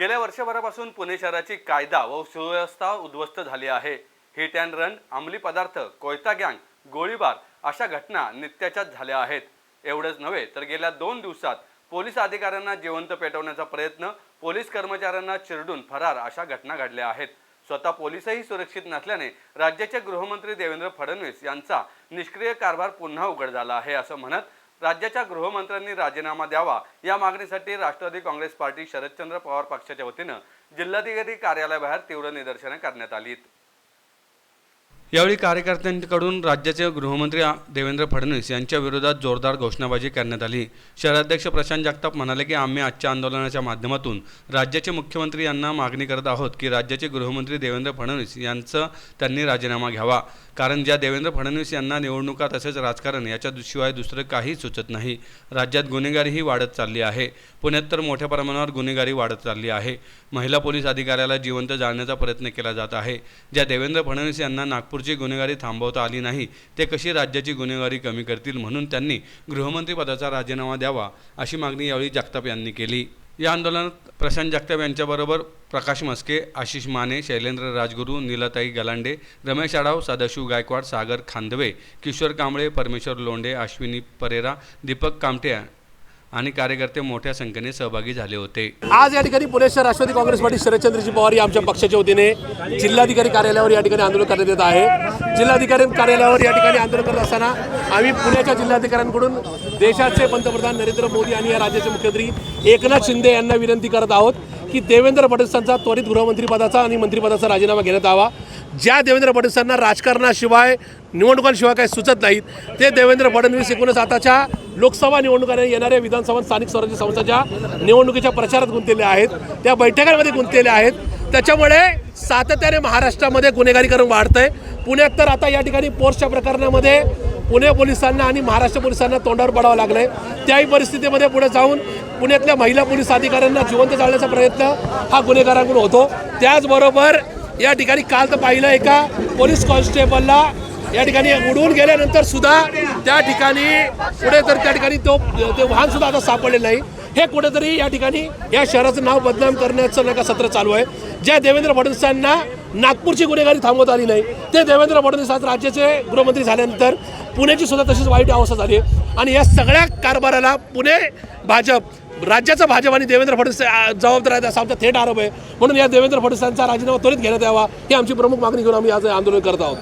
गेल्या वर्षभरापासून पुणे शहराची कायदा व सुव्यवस्था उद्ध्वस्त झाली आहे. हिट अँड रन अंमली पदार्थ कोयता गँग गोळीबार अशा घटना नित्याच्याच झाल्या आहेत. एवढंच नव्हे तर गेल्या दोन दिवसात पोलीस अधिकाऱ्यांना जिवंत पेटवण्याचा प्रयत्न पोलीस कर्मचाऱ्यांना चिरडून फरार अशा घटना घडल्या आहेत. स्वतः पोलीसही सुरक्षित नसल्याने राज्याचे गृहमंत्री देवेंद्र फडणवीस यांचा निष्क्रिय कारभार पुन्हा उघड झाला आहे असं म्हणत राज्याच्या गृहमंत्र्यांनी राजीनामा द्यावा या मागणीसाठी राष्ट्रवादी काँग्रेस पार्टी शरदचंद्र पवार पक्षाच्या वतीनं जिल्हाधिकारी कार्यालयाबाहेर तीव्र निदर्शने करण्यात आली यावेळी कार्यकर्त्यांकडून राज्याचे गृहमंत्री देवेंद्र फडणवीस यांच्या विरोधात जोरदार घोषणाबाजी करण्यात आली. शहराध्यक्ष प्रशांत जगताप म्हणाले की आम्ही आजच्या आंदोलनाच्या माध्यमातून राज्याचे मुख्यमंत्री यांना मागणी करत आहोत की राज्याचे गृहमंत्री देवेंद्र फडणवीस यांचं त्यांनी राजीनामा घ्यावा. कारण ज्या देवेंद्र फडणवीस यांना निवडणुका तसेच राजकारण याच्याशिवाय दुसरं काही सुचत नाही. राज्यात गुन्हेगारीही वाढत चालली आहे. पुण्यात तर मोठ्या प्रमाणावर गुन्हेगारी वाढत चालली आहे. महिला पोलीस अधिकाऱ्याला जिवंत जाळण्याचा प्रयत्न केला जात आहे. ज्या देवेंद्र फडणवीस यांना नागपूर नागपूरची गुन्हेगारी थांबवता आली नाही ते कशी राज्याची गुन्हेगारी कमी करतील म्हणून त्यांनी गृहमंत्री पदाचा राजीनामा द्यावा अशी मागणी यावेळी जगताप यांनी केली. या आंदोलनात प्रशांत जगताप यांच्याबरोबर प्रकाश मस्के आशिष माने शैलेंद्र राजगुरू नीलाताई गलांडे रमेश आढाव सदाशिव गायकवाड सागर खांदवे किशोर कांबळे परमेश्वर लोंढे अश्विनी परेरा दीपक कामटे आणि कार्यकर्ते मोठ्या संख्येने सहभागी झाले होते. आज या ठिकाणी पुणे शहर राष्ट्रवादी काँग्रेस पार्टी शरदचंद्रजी पवार या आमच्या पक्षाच्या वतीने जिल्हाधिकारी कार्यालयावर या ठिकाणी आंदोलन करण्यात येत आहे. जिल्हाधिकारी कार्यालयावर या ठिकाणी आंदोलन करत असताना आम्ही पुण्याच्या जिल्हाधिकाऱ्यांकडून देशाचे पंतप्रधान नरेंद्र मोदी आणि या राज्याचे मुख्यमंत्री एकनाथ शिंदे यांना विनंती करत आहोत. की देवेंद्र फडणवीसांचा त्वरित गृहमंत्रीपदाचा आणि मंत्रिपदाचा राजीनामा घेण्यात यावा ज्या देवेंद्र फडणवीसांना राजकारणाशिवाय निवडणुकांशिवाय काही सुचत नाहीत ते देवेंद्र फडणवीस एकूणच आताच्या लोकसभा निवडणुका येणाऱ्या विधानसभा स्थानिक स्वराज्य संस्थाच्या निवडणुकीच्या प्रचारात गुंतलेले आहेत. त्या बैठकांमध्ये गुंतलेले आहेत. त्याच्यामुळे सातत्याने महाराष्ट्रामध्ये गुन्हेगारीकरण वाढतंय. पुण्यात तर आता या ठिकाणी पोस्टच्या प्रकरणामध्ये पुणे पोलिसांना आणि महाराष्ट्र पोलिसांना तोंडावर पडावं लागलंय. त्याही परिस्थितीमध्ये पुढे जाऊन पुण्यातल्या महिला पोलीस अधिकाऱ्यांना जिवंत जाळण्याचा प्रयत्न हा गुन्हेगारांकडून होतो. त्याचबरोबर या ठिकाणी काल तर पाहिलं एका पोलीस कॉन्स्टेबलला या ठिकाणी उडवून गेल्यानंतर सुद्धा त्या ठिकाणी पुढे तर त्या ठिकाणी तो ते वाहन सुद्धा आता सापडलेलं नाही. हे कुठेतरी या ठिकाणी या शहराचं नाव बदनाम करण्याचं नका सत्र चालू आहे. ज्या देवेंद्र फडणवीसांना नागपूरची गुन्हेगारी थांबवत आली नाही. ते देवेंद्र फडणवीस आज राज्याचे गृहमंत्री झाल्यानंतर पुण्याची सुद्धा तशीच वाईट अवस्था झाली आणि या सगळ्या कारभाराला पुणे भाजप राज्याचा भाजप आणि देवेंद्र फडणवीस जबाबदार आहेत असा आमचा थेट आरोप आहे. म्हणून या देवेंद्र फडणवीसांचा राजीनामा त्वरित घेण्यात यावा ही आमची प्रमुख मागणी घेऊन आम्ही आज आंदोलन करत आहोत.